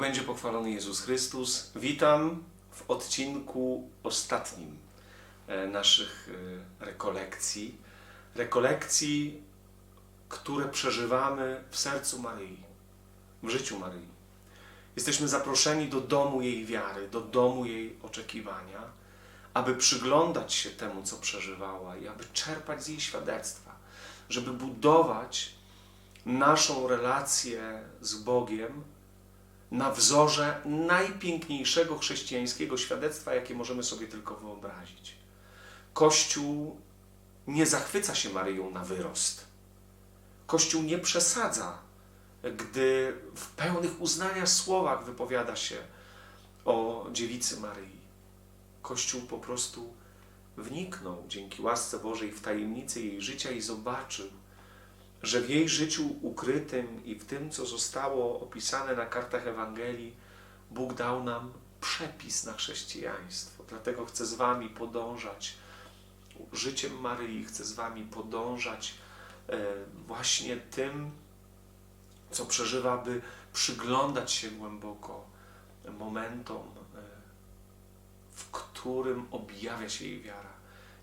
Będzie pochwalony Jezus Chrystus. Witam w odcinku ostatnim e, naszych e, rekolekcji. Rekolekcji, które przeżywamy w sercu Maryi, w życiu Maryi. Jesteśmy zaproszeni do domu jej wiary, do domu jej oczekiwania, aby przyglądać się temu, co przeżywała i aby czerpać z jej świadectwa, żeby budować naszą relację z Bogiem na wzorze najpiękniejszego chrześcijańskiego świadectwa, jakie możemy sobie tylko wyobrazić. Kościół nie zachwyca się Maryją na wyrost. Kościół nie przesadza, gdy w pełnych uznania słowach wypowiada się o dziewicy Maryi. Kościół po prostu wniknął dzięki łasce Bożej w tajemnicy jej życia i zobaczył, że w jej życiu ukrytym i w tym, co zostało opisane na kartach Ewangelii, Bóg dał nam przepis na chrześcijaństwo. Dlatego chcę z Wami podążać życiem Maryi, chcę z Wami podążać e, właśnie tym, co przeżywa, by przyglądać się głęboko momentom, e, w którym objawia się jej wiara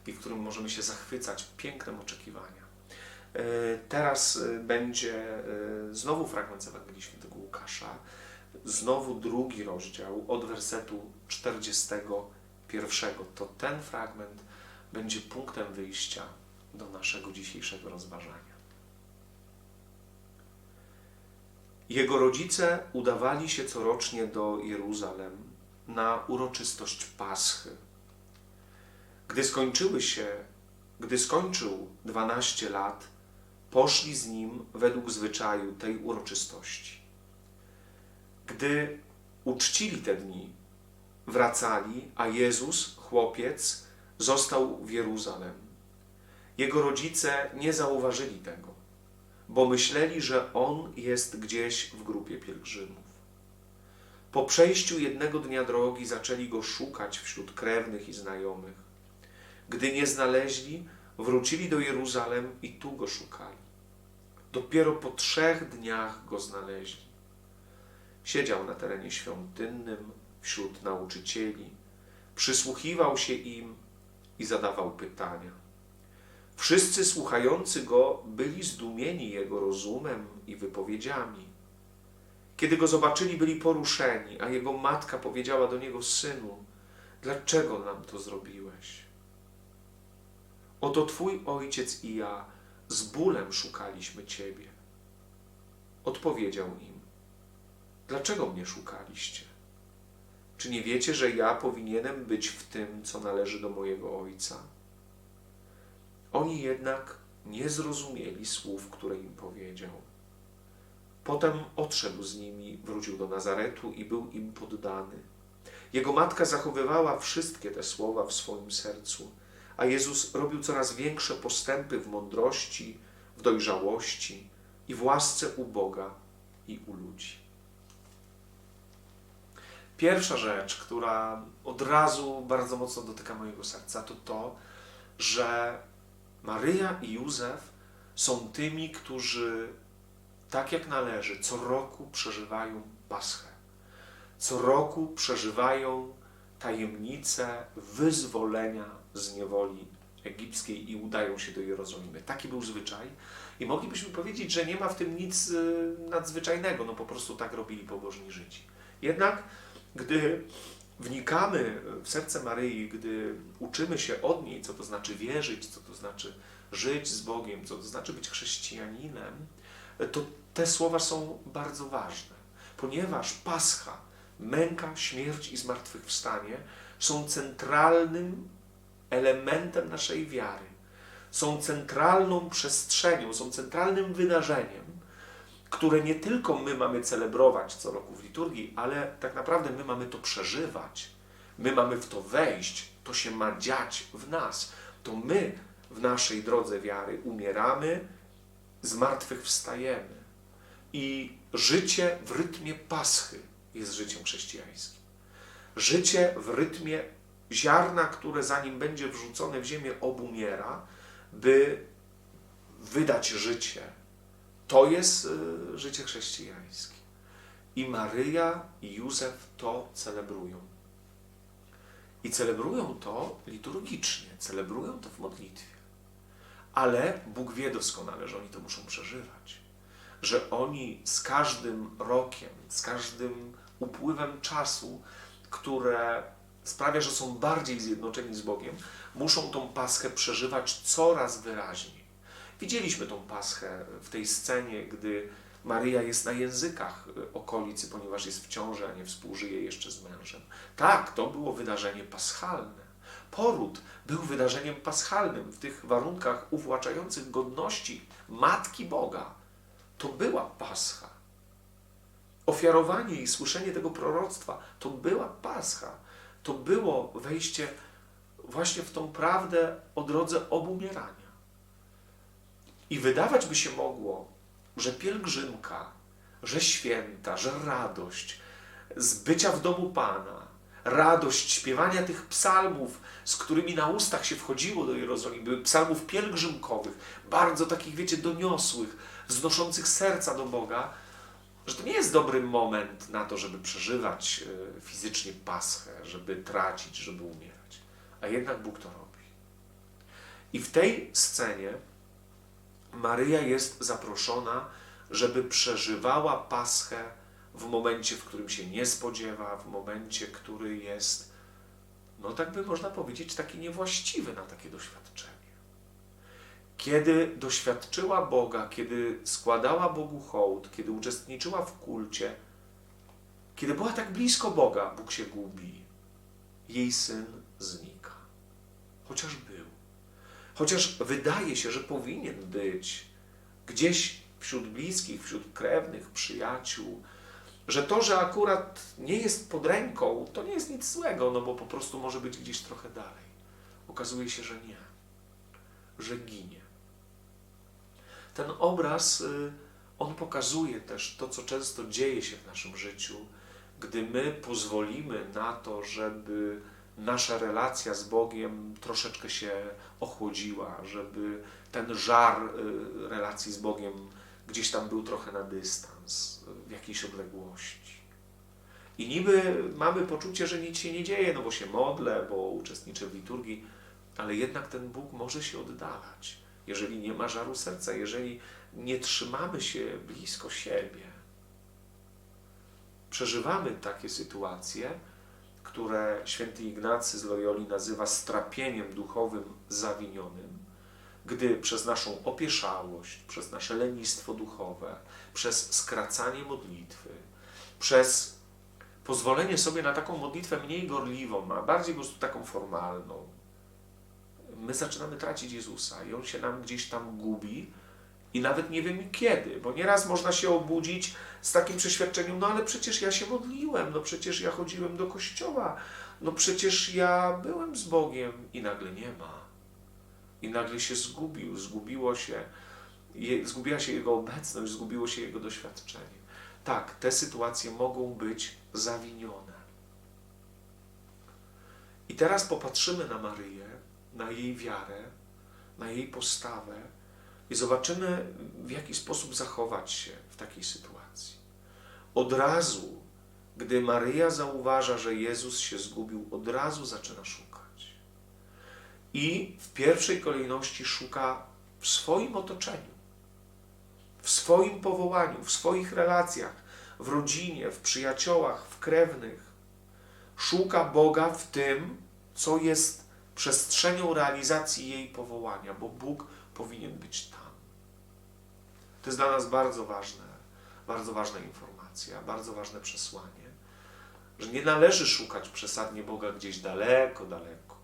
i w którym możemy się zachwycać pięknem oczekiwania. E, Teraz e, będzie e, znowu fragment z Ewangelii Świętego Łukasza, znowu drugi rozdział od wersetu 41. To ten fragment będzie punktem wyjścia do naszego dzisiejszego rozważania. Jego rodzice udawali się corocznie do Jeruzalem na uroczystość Paschy. Gdy skończyły się, gdy skończył 12 lat, poszli z nim według zwyczaju tej uroczystości. Gdy uczcili te dni, wracali, a Jezus, chłopiec, został w Jeruzalem. Jego rodzice nie zauważyli tego, bo myśleli, że on jest gdzieś w grupie pielgrzymów. Po przejściu jednego dnia drogi zaczęli go szukać wśród krewnych i znajomych. Gdy nie znaleźli, wrócili do Jeruzalem i tu go szukali. Dopiero po trzech dniach go znaleźli. Siedział na terenie świątynnym wśród nauczycieli, przysłuchiwał się im i zadawał pytania. Wszyscy słuchający go byli zdumieni jego rozumem i wypowiedziami. Kiedy go zobaczyli, byli poruszeni, a jego matka powiedziała do niego: Synu, dlaczego nam to zrobiłeś? Oto twój ojciec i ja z bólem szukaliśmy ciebie. Odpowiedział im: Dlaczego mnie szukaliście? Czy nie wiecie, że ja powinienem być w tym, co należy do mojego ojca? Oni jednak nie zrozumieli słów, które im powiedział. Potem odszedł z nimi, wrócił do Nazaretu i był im poddany. Jego matka zachowywała wszystkie te słowa w swoim sercu, a Jezus robił coraz większe postępy w mądrości, w dojrzałości i w łasce u Boga i u ludzi. Pierwsza rzecz, która od razu bardzo mocno dotyka mojego serca, to to, że Maryja i Józef są tymi, którzy tak jak należy, co roku przeżywają Paschę. Co roku przeżywają tajemnicę wyzwolenia z niewoli egipskiej i udają się do Jerozolimy. Taki był zwyczaj. I moglibyśmy powiedzieć, że nie ma w tym nic y, nadzwyczajnego, no po prostu tak robili pobożni Żydzi. Jednak gdy wnikamy w serce Maryi, gdy uczymy się od niej, co to znaczy wierzyć, co to znaczy żyć z Bogiem, co to znaczy być chrześcijaninem, to te słowa są bardzo ważne, ponieważ Pascha, męka, śmierć i zmartwychwstanie są centralnym elementem naszej wiary. Są centralną przestrzenią, są centralnym wydarzeniem, które nie tylko my mamy celebrować co roku w liturgii, ale tak naprawdę my mamy to przeżywać. My mamy w to wejść, to się ma dziać w nas. To my w naszej drodze wiary umieramy, zmartwychwstajemy. I życie w rytmie Paschy jest życiem chrześcijańskim. Życie w rytmie ziarna, które zanim będzie wrzucone w ziemię, obumiera, by wydać życie. To jest y, życie chrześcijańskie. I Maryja i Józef to celebrują. I celebrują to liturgicznie, celebrują to w modlitwie. Ale Bóg wie doskonale, że oni to muszą przeżywać. Że oni z każdym rokiem, z każdym upływem czasu, które sprawia, że są bardziej zjednoczeni z Bogiem, muszą tą paschę przeżywać coraz wyraźniej. Widzieliśmy tą paschę w tej scenie, gdy Maryja jest na językach okolicy, ponieważ jest w ciąży, a nie współżyje jeszcze z mężem. Tak, to było wydarzenie paschalne. Poród był wydarzeniem paschalnym w tych warunkach uwłaczających godności Matki Boga. To była pascha. Ofiarowanie i słyszenie tego proroctwa to była pascha. To było wejście właśnie w tą prawdę o drodze obumierania. I wydawać by się mogło, że pielgrzymka, że święta, że radość z bycia w domu Pana, radość śpiewania tych psalmów, z którymi na ustach się wchodziło do Jerozolimy, psalmów pielgrzymkowych, bardzo takich, wiecie, doniosłych, wznoszących serca do Boga, że to nie jest dobry moment na to, żeby przeżywać e, fizycznie paschę, żeby tracić, żeby umierać. A jednak Bóg to robi. I w tej scenie Maryja jest zaproszona, żeby przeżywała paschę w momencie, w którym się nie spodziewa, w momencie, który jest, no tak by można powiedzieć, taki niewłaściwy na takie doświadczenie. Kiedy doświadczyła Boga, kiedy składała Bogu hołd, kiedy uczestniczyła w kulcie, kiedy była tak blisko Boga, Bóg się gubi. Jej syn znika. Chociaż był. Chociaż wydaje się, że powinien być gdzieś wśród bliskich, wśród krewnych, przyjaciół, że to, że akurat nie jest pod ręką, to nie jest nic złego, no bo po prostu może być gdzieś trochę dalej. Okazuje się, że nie, że ginie. Ten obraz, y, on pokazuje też to, co często dzieje się w naszym życiu, gdy my pozwolimy na to, żeby nasza relacja z Bogiem troszeczkę się ochłodziła, żeby ten żar y, relacji z Bogiem gdzieś tam był trochę na dystans, w jakiejś odległości. I niby mamy poczucie, że nic się nie dzieje, no bo się modlę, bo uczestniczę w liturgii, ale jednak ten Bóg może się oddalać, jeżeli nie ma żaru serca, jeżeli nie trzymamy się blisko siebie. Przeżywamy takie sytuacje, które święty Ignacy z Loyoli nazywa strapieniem duchowym zawinionym, gdy przez naszą opieszałość, przez nasze lenistwo duchowe, przez skracanie modlitwy, przez pozwolenie sobie na taką modlitwę mniej gorliwą, a bardziej po prostu taką formalną, my zaczynamy tracić Jezusa i On się nam gdzieś tam gubi i nawet nie wiemy kiedy, bo nieraz można się obudzić z takim przeświadczeniem, no ale przecież ja się modliłem, no przecież ja chodziłem do kościoła, no przecież ja byłem z Bogiem i nagle nie ma. I nagle się zgubił, zgubiło się, zgubiła się Jego obecność, zgubiło się Jego doświadczenie. Tak, te sytuacje mogą być zawinione. I teraz popatrzymy na Maryję, na jej wiarę, na jej postawę i zobaczymy, w jaki sposób zachować się w takiej sytuacji. Od razu, gdy Maryja zauważa, że Jezus się zgubił, od razu zaczyna szukać. I w pierwszej kolejności szuka w swoim otoczeniu, w swoim powołaniu, w swoich relacjach, w rodzinie, w przyjaciołach, w krewnych. Szuka Boga w tym, co jest przestrzenią realizacji jej powołania, bo Bóg powinien być tam. To jest dla nas bardzo ważne, bardzo ważna informacja, bardzo ważne przesłanie, że nie należy szukać przesadnie Boga gdzieś daleko, daleko.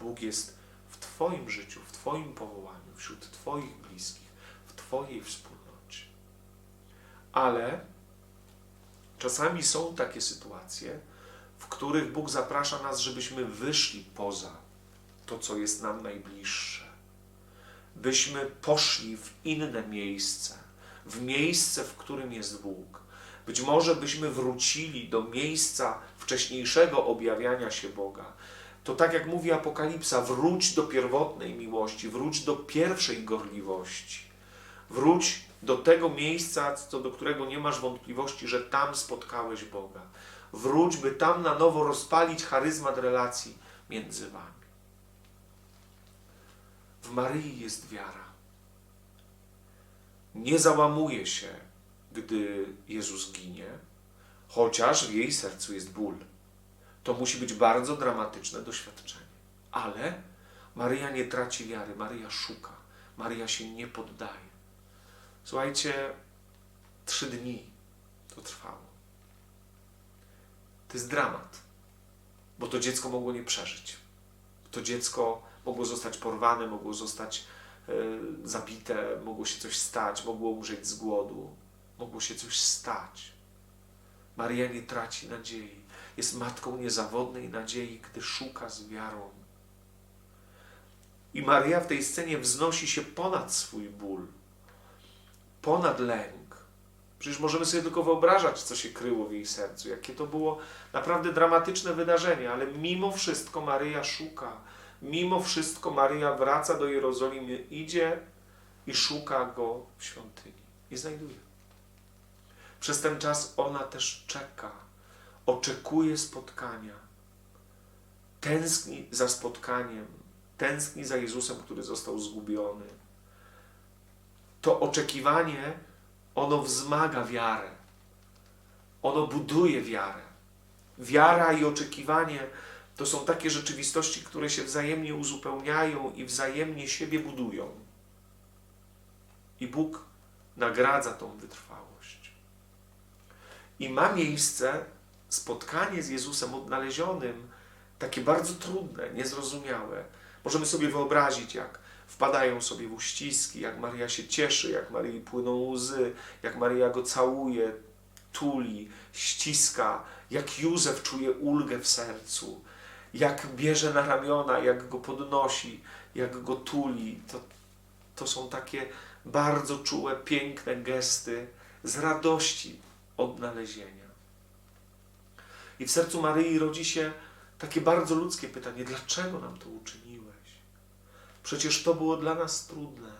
Bóg jest w Twoim życiu, w Twoim powołaniu, wśród Twoich bliskich, w Twojej wspólnocie. Ale czasami są takie sytuacje, w których Bóg zaprasza nas, żebyśmy wyszli poza to, co jest nam najbliższe. Byśmy poszli w inne miejsce, w miejsce, w którym jest Bóg. Być może byśmy wrócili do miejsca wcześniejszego objawiania się Boga. To tak jak mówi Apokalipsa, wróć do pierwotnej miłości, wróć do pierwszej gorliwości. Wróć do tego miejsca, co do którego nie masz wątpliwości, że tam spotkałeś Boga. Wróć, by tam na nowo rozpalić charyzmat relacji między wami. W Maryi jest wiara. Nie załamuje się, gdy Jezus ginie, chociaż w jej sercu jest ból. To musi być bardzo dramatyczne doświadczenie. Ale Maryja nie traci wiary, Maryja szuka, Maryja się nie poddaje. Słuchajcie, trzy dni to trwało. To jest dramat, bo to dziecko mogło nie przeżyć. To dziecko mogło zostać porwane, mogło zostać e, zabite, mogło się coś stać, mogło umrzeć z głodu, mogło się coś stać. Maria nie traci nadziei. Jest matką niezawodnej nadziei, gdy szuka z wiarą. I Maria w tej scenie wznosi się ponad swój ból, ponad lęk. Przecież możemy sobie tylko wyobrażać, co się kryło w jej sercu, jakie to było naprawdę dramatyczne wydarzenie, ale mimo wszystko Maryja szuka. Mimo wszystko Maryja wraca do Jerozolimy, idzie i szuka go w świątyni. I znajduje. Przez ten czas ona też czeka, oczekuje spotkania, tęskni za spotkaniem, tęskni za Jezusem, który został zgubiony. To oczekiwanie, ono wzmaga wiarę, ono buduje wiarę. Wiara i oczekiwanie to są takie rzeczywistości, które się wzajemnie uzupełniają i wzajemnie siebie budują. I Bóg nagradza tą wytrwałość. I ma miejsce spotkanie z Jezusem odnalezionym, takie bardzo trudne, niezrozumiałe. Możemy sobie wyobrazić, jak wpadają sobie w uściski, jak Maria się cieszy, jak Marii płyną łzy, jak Maria go całuje, tuli, ściska, jak Józef czuje ulgę w sercu, jak bierze na ramiona, jak go podnosi, jak go tuli. To, to są takie bardzo czułe, piękne gesty z radości odnalezienia. I w sercu Maryi rodzi się takie bardzo ludzkie pytanie: dlaczego nam to uczyniłeś? Przecież to było dla nas trudne.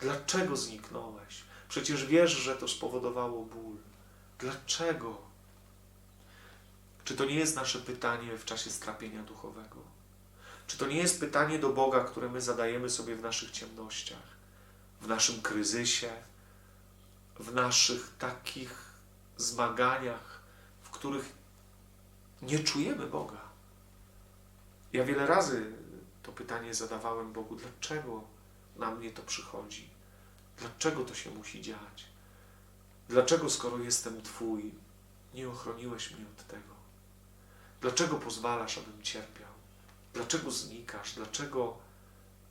Dlaczego zniknąłeś? Przecież wiesz, że to spowodowało ból. Dlaczego? Czy to nie jest nasze pytanie w czasie strapienia duchowego? Czy to nie jest pytanie do Boga, które my zadajemy sobie w naszych ciemnościach, w naszym kryzysie, w naszych takich zmaganiach, w których nie czujemy Boga? Ja wiele razy to pytanie zadawałem Bogu, dlaczego na mnie to przychodzi? Dlaczego to się musi dziać? Dlaczego, skoro jestem Twój, nie ochroniłeś mnie od tego? Dlaczego pozwalasz, abym cierpiał? Dlaczego znikasz? Dlaczego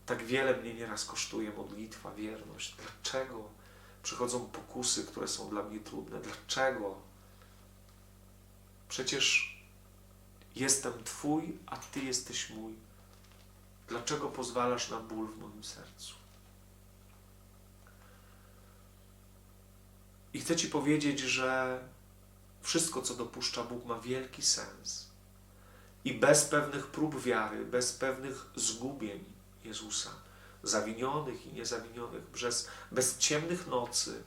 tak wiele mnie nieraz kosztuje modlitwa, wierność? Dlaczego przychodzą pokusy, które są dla mnie trudne? Dlaczego? Przecież jestem Twój, a Ty jesteś mój. Dlaczego pozwalasz na ból w moim sercu? I chcę Ci powiedzieć, że wszystko, co dopuszcza Bóg, ma wielki sens. I bez pewnych prób wiary, bez pewnych zgubień Jezusa, zawinionych i niezawinionych, bez, bez ciemnych nocy,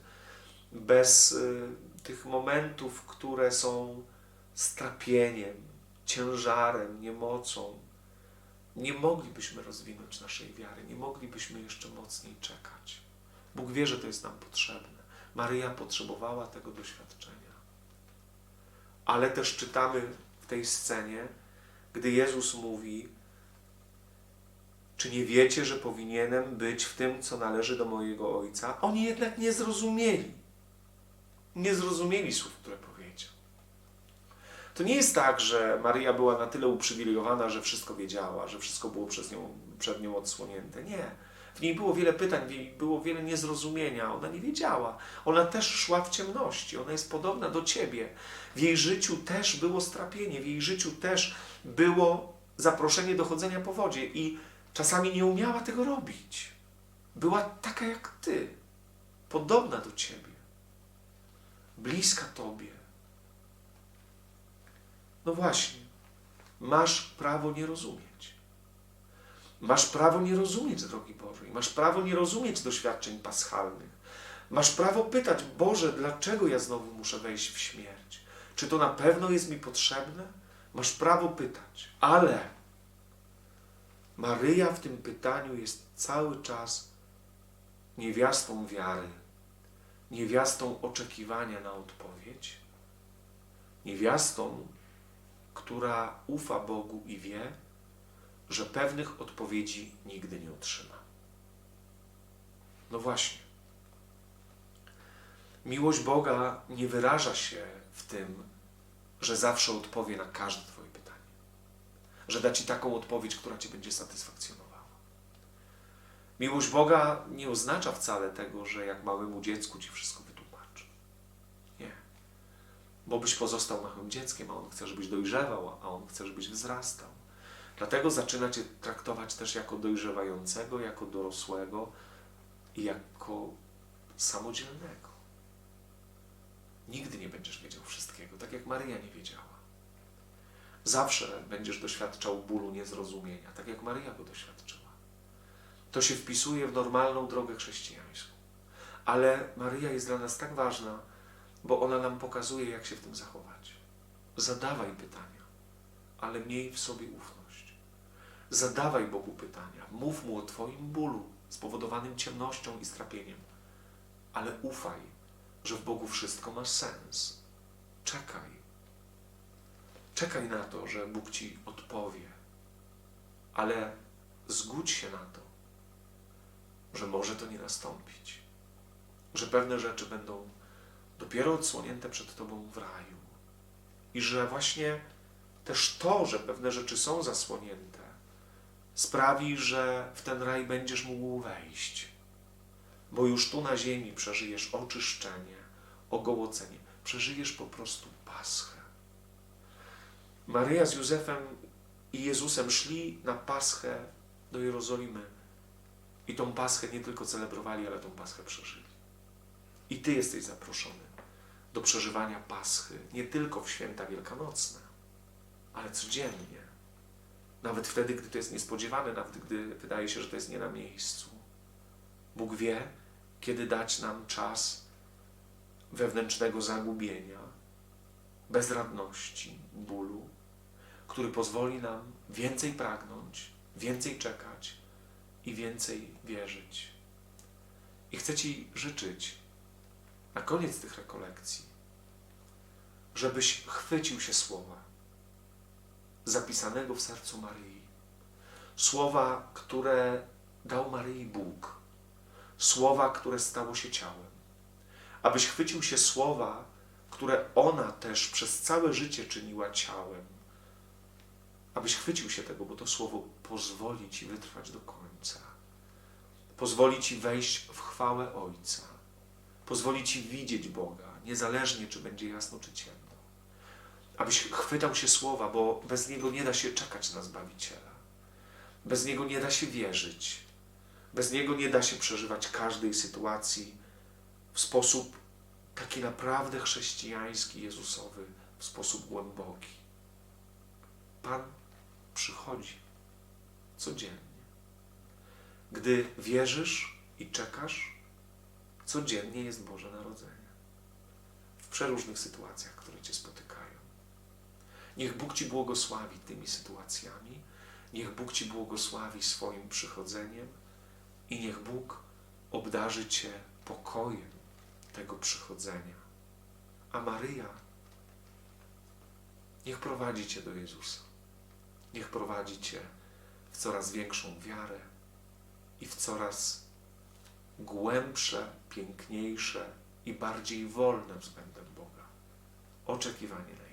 bez y, tych momentów, które są strapieniem, ciężarem, niemocą, nie moglibyśmy rozwinąć naszej wiary, nie moglibyśmy jeszcze mocniej czekać. Bóg wie, że to jest nam potrzebne. Maryja potrzebowała tego doświadczenia. Ale też czytamy w tej scenie, gdy Jezus mówi: Czy nie wiecie, że powinienem być w tym, co należy do mojego Ojca? Oni jednak nie zrozumieli. Nie zrozumieli słów, które powiedział. To nie jest tak, że Maryja była na tyle uprzywilejowana, że wszystko wiedziała, że wszystko było przez nią, przed nią odsłonięte. Nie. W niej było wiele pytań, w niej było wiele niezrozumienia. Ona nie wiedziała. Ona też szła w ciemności. Ona jest podobna do ciebie. W jej życiu też było strapienie, w jej życiu też było zaproszenie do chodzenia po wodzie i czasami nie umiała tego robić. Była taka jak ty, podobna do ciebie, bliska tobie. No właśnie, masz prawo nie rozumieć. Masz prawo nie rozumieć drogi Bożej, masz prawo nie rozumieć doświadczeń paschalnych. Masz prawo pytać, Boże, dlaczego ja znowu muszę wejść w śmierć? Czy to na pewno jest mi potrzebne? Masz prawo pytać, ale Maryja w tym pytaniu jest cały czas niewiastą wiary, niewiastą oczekiwania na odpowiedź, niewiastą, która ufa Bogu i wie, że pewnych odpowiedzi nigdy nie otrzyma. No właśnie. Miłość Boga nie wyraża się w tym, że zawsze odpowie na każde Twoje pytanie, że da Ci taką odpowiedź, która Cię będzie satysfakcjonowała. Miłość Boga nie oznacza wcale tego, że jak małemu dziecku Ci wszystko wytłumaczy. Nie. Bo byś pozostał małym dzieckiem, a On chce, żebyś dojrzewał, a On chce, żebyś wzrastał. Dlatego zaczyna Cię traktować też jako dojrzewającego, jako dorosłego i jako samodzielnego. Nigdy nie będziesz wiedział wszystkiego, tak jak Maryja nie wiedziała. Zawsze będziesz doświadczał bólu niezrozumienia, tak jak Maryja go doświadczyła. To się wpisuje w normalną drogę chrześcijańską. Ale Maryja jest dla nas tak ważna, bo ona nam pokazuje, jak się w tym zachować. Zadawaj pytania, ale miej w sobie ufność. Zadawaj Bogu pytania, mów Mu o Twoim bólu spowodowanym ciemnością i strapieniem, ale ufaj, że w Bogu wszystko ma sens. Czekaj. Czekaj na to, że Bóg Ci odpowie, ale zgódź się na to, że może to nie nastąpić, że pewne rzeczy będą dopiero odsłonięte przed Tobą w raju. I że właśnie też to, że pewne rzeczy są zasłonięte, sprawi, że w ten raj będziesz mógł wejść, bo już tu na ziemi przeżyjesz oczyszczenie, ogołocenie, przeżyjesz po prostu paschę. Maryja z Józefem i Jezusem szli na paschę do Jerozolimy i tą paschę nie tylko celebrowali, ale tą paschę przeżyli. I Ty jesteś zaproszony do przeżywania paschy nie tylko w święta wielkanocne, ale codziennie. Nawet wtedy, gdy to jest niespodziewane, nawet gdy wydaje się, że to jest nie na miejscu. Bóg wie, kiedy dać nam czas wewnętrznego zagubienia, bezradności, bólu, który pozwoli nam więcej pragnąć, więcej czekać i więcej wierzyć. I chcę Ci życzyć na koniec tych rekolekcji, żebyś chwycił się słowa zapisanego w sercu Maryi. Słowa, które dał Maryi Bóg. Słowa, które stało się ciałem. Abyś chwycił się słowa, które ona też przez całe życie czyniła ciałem. Abyś chwycił się tego, bo to słowo pozwoli ci wytrwać do końca. Pozwoli ci wejść w chwałę Ojca. Pozwoli ci widzieć Boga, niezależnie czy będzie jasno czy ciemno abyś chwytał się słowa, bo bez niego nie da się czekać na Zbawiciela. Bez niego nie da się wierzyć. Bez niego nie da się przeżywać każdej sytuacji w sposób taki naprawdę chrześcijański, Jezusowy, w sposób głęboki. Pan przychodzi codziennie. Gdy wierzysz i czekasz, codziennie jest Boże Narodzenie. W przeróżnych sytuacjach, które Cię spotykają. Niech Bóg Ci błogosławi tymi sytuacjami, niech Bóg Ci błogosławi swoim przychodzeniem i niech Bóg obdarzy Cię pokojem tego przychodzenia. A Maryja niech prowadzi Cię do Jezusa. Niech prowadzi Cię w coraz większą wiarę i w coraz głębsze, piękniejsze i bardziej wolne względem Boga oczekiwanie na.